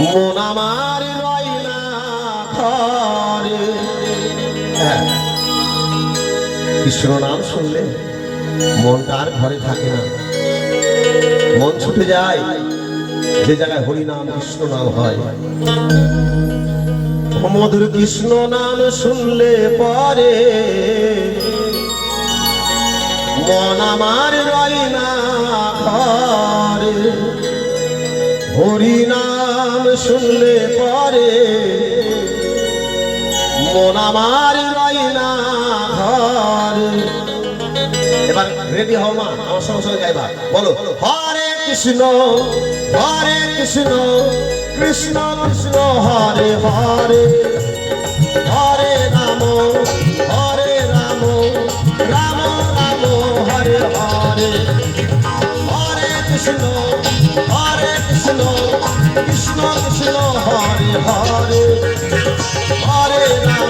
মন আমার রয় ঘরে। হ্যাঁ। কৃষ্ণ নাম শুনলে? মনটা আর ঘরে থাকে না। মন ছুটে যায়, যে জায়গায় হরি নাম কৃষ্ণ নাম হয়। মধুর কৃষ্ণ নাম শুনলে পরে মন আমার আমার রয় না। ঘরে। এবার রেডি হও মা, আমার সঙ্গে সঙ্গে গাইবা। বলো, হরে কৃষ্ণ হরে কৃষ্ণ কৃষ্ণ কৃষ্ণ, হরে হরে। হরে রাম হরে রাম রাম রাম, হরে হরে। হরে কৃষ্ণ হরে কৃষ্ণ কৃষ্ণ কৃষ্ণ, হরে হরে। হরে রাম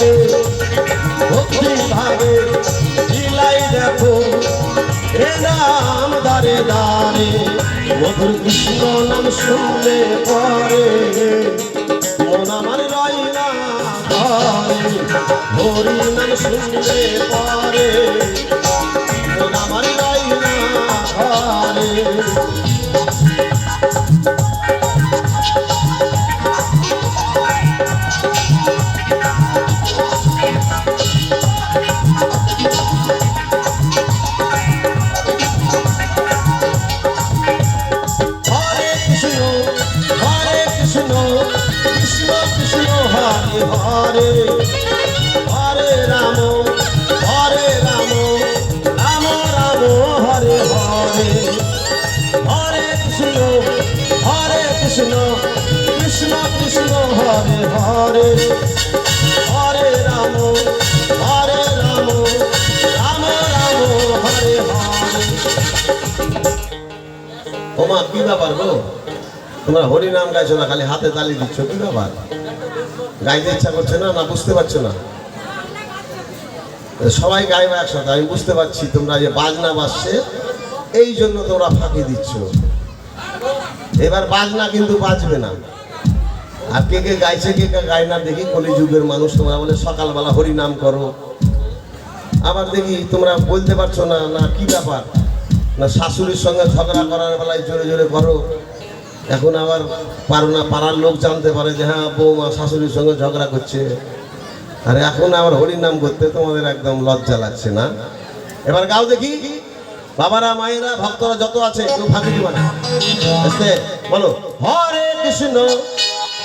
বলে ভক্তি ভাবে বিলাই দেখো, এ রাম দারে দারে মধুর কৃষ্ণ নাম শুনলে পরে। মন আমার রয় না হরি নাম শুনলে পরে। আমার রয় না ওমা, কি ব্যাপার গো? তোমরা হরি নাম গাইছো না, খালি হাতে তালি দিচ্ছ, কি ব্যাপার? গাইতে ইচ্ছা করছে না? না, বুঝতে পারছ না? সবাই গাইবে একসাথে, আমি বুঝতে পারছি তোমরা যে বাজনা বাজছে, এই জন্য তোমরা ফাঁকি দিচ্ছ। এবার বাজনা কিন্তু বাজবে না। আর কে কে গাইছে, কে কে গায় না, দেখি কলিযুগের মানুষ তোমরা বলে, সকালবেলা হরি নাম করো। আবার দেখি তোমরা বলতে পারছ না না, কি ব্যাপার? না শাশুড়ির সঙ্গে ঝগড়া করার বেলায় জোরে জোরে করো। এখন আবার পারো না পাড়ার লোক জানতে পারে যে হ্যাঁ বৌমা শাশুড়ির সঙ্গে ঝগড়া করছে। আর এখন আবার হরির নাম করতে তোমাদের একদম লজ্জা লাগছে না? এবার গাও দেখি। বাবারা মায়েরা ভক্তরা যত আছে কেউ ফাঁকি দিবা না। আস্তে, বলো হরে কৃষ্ণ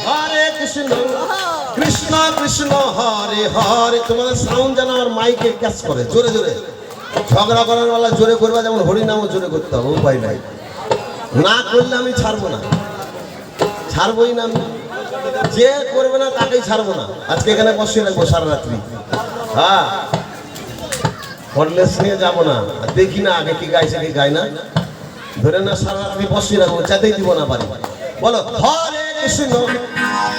হরে কৃষ্ণ কৃষ্ণ কৃষ্ণ হরে হরে। তোমাদের সাউন্ড যেন আমার মাইকে ক্যাচ করে জোরে জোরে। ঝগড়া করার বেলা জোরে করবা, যেমন হরিনামও জোরে করতে হবে, উপায় নাই। না করলে আমি ছাড়বো না। ছাড়বোই না আমি। যে করবে না, তাকেই ছাড়বো না। আজকে এখানে বসে রাখব সারা রাত্রি। হ্যাঁ। হরলেস নিয়ে যাব না। দেখি না আগে কি গাইছে, কি গায় না। ধরে না সারা রাত্রি বসে রাখব যাতেই দিব না পারি বলো, হরে কৃষ্ণ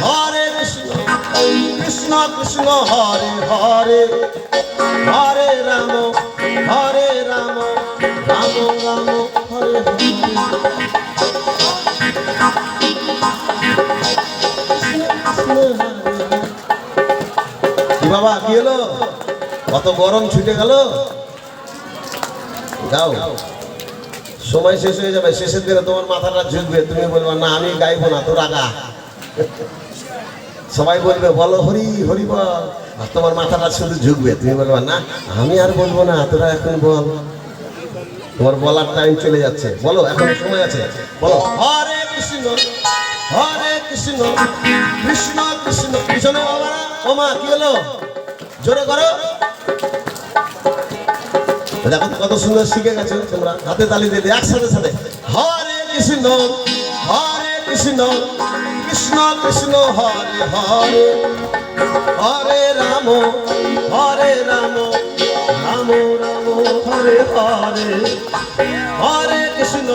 হরে কৃষ্ণ কৃষ্ণ কৃষ্ণ, হরে হরে। হরে রাম হরে রাম রাম রাম, হরে বাবা, কি হলো? কত গরম ছুটে গেল। গাও সময় শেষ হয়ে যাবে, শেষের দিনে তোমার মাথাটা ঝুঁকবে। তুমি বলবে, না, আমি গাইবো না, তোর আগা। সবাই বলবে, বলো হরি হরি বল। আর তোমার মাথাটা শুধু ঝুঁকবে। তুমি বলবে, না, আমি আর বলব না, তোরা এখন বল। তোমার বলার টাইম চলে যাচ্ছে। বলো, এখন সময় আছে। বলো, হরে কৃষ্ণ হরে কৃষ্ণ কৃষ্ণ কৃষ্ণ বাবা ওমা কি হলো? জোরে করো। দেখো কত সুন্দর শিখে গেছো তোমরা। হাতে তালি দিয়ে দিয়ে একসাথে সাথে হরে কৃষ্ণ হরে কৃষ্ণ কৃষ্ণ কৃষ্ণ, হরে হরে। হরে রাম হরে রাম রাম রাম, হরে হরে। হরে কৃষ্ণ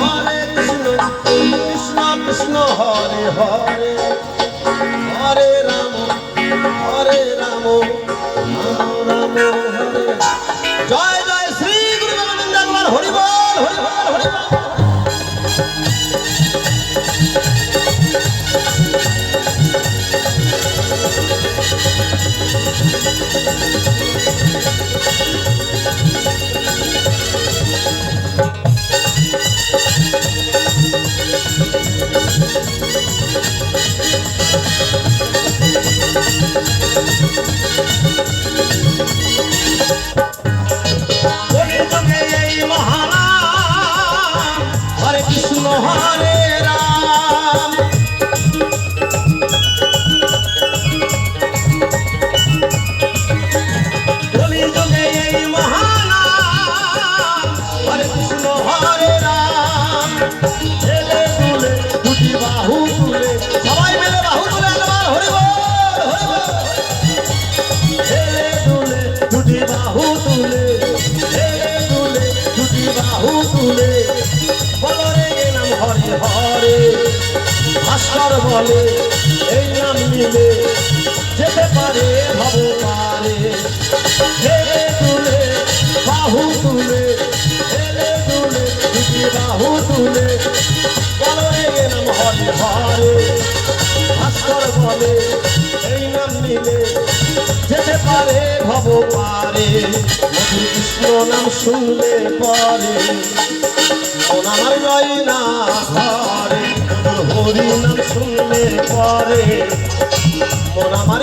হরে কৃষ্ণ কৃষ্ণ কৃষ্ণ, হরে হরে। হরে রাম হরে রাম রাম রাম, হরে। জয় জয়, শ্রী গুরু গোবিন্দ একবার হরি কৃষ্ণ ভাস্কর বলে, এই নাম নিলে যেতে পারে ভব পারে। হেলে তুলে বাহু তুলে হেলে তুলে দুটি বাহু তুলে কেন এই নাম হরে হরে। ভাস্কর বলে, এই নাম নিলে যেতে পারে ভব পারে কৃষ্ণ নাম শুনলে পরে মন আমার রয় না হরি নাম শুনলে পরে মন আমার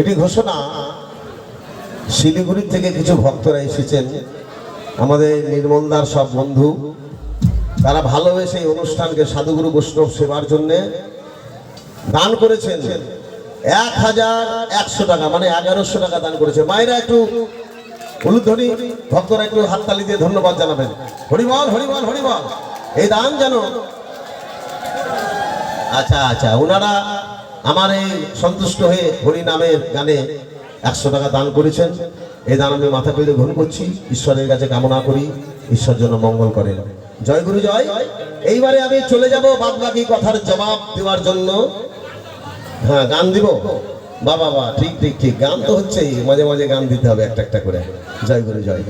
এটি ঘোষণা শিলিগুড়ি থেকে কিছু ভক্তরা এসেছেন। আমাদের নির্মলদার সব বন্ধু, তারা ভালোবেসে এই অনুষ্ঠানকে সাধুগুরু বৈষ্ণব সেবার জন্য দান করেছেন। এক হাজার একশো টাকা মানে এগারোশো টাকা দান করেছে। মায়েরা একটু উলুধ্বনি ভক্তরা একটু হাততালি দিয়ে ধন্যবাদ জানাবেন। হরিবল হরিবল হরিবল। এই দান যেন আচ্ছা আচ্ছা ওনারা আমার এই সন্তুষ্ট হয়ে হরি নামের গানে একশো টাকা দান করেছেন। এই দান আমি মাথা পেলে গ্রহণ করছি। ঈশ্বরের কাছে কামনা করি। ঈশ্বর জন্য মঙ্গল করেন। জয় গুরু, জয়। এইবারে আমি চলে যাব বাদ বাকি কথার জবাব দেওয়ার জন্য। হ্যাঁ গান দিব? বাবা বাবা ঠিক ঠিক ঠিক। গান তো হচ্ছেই। মাঝে মাঝে গান দিতে হবে একটা একটা করে। জয় গুরু, জয়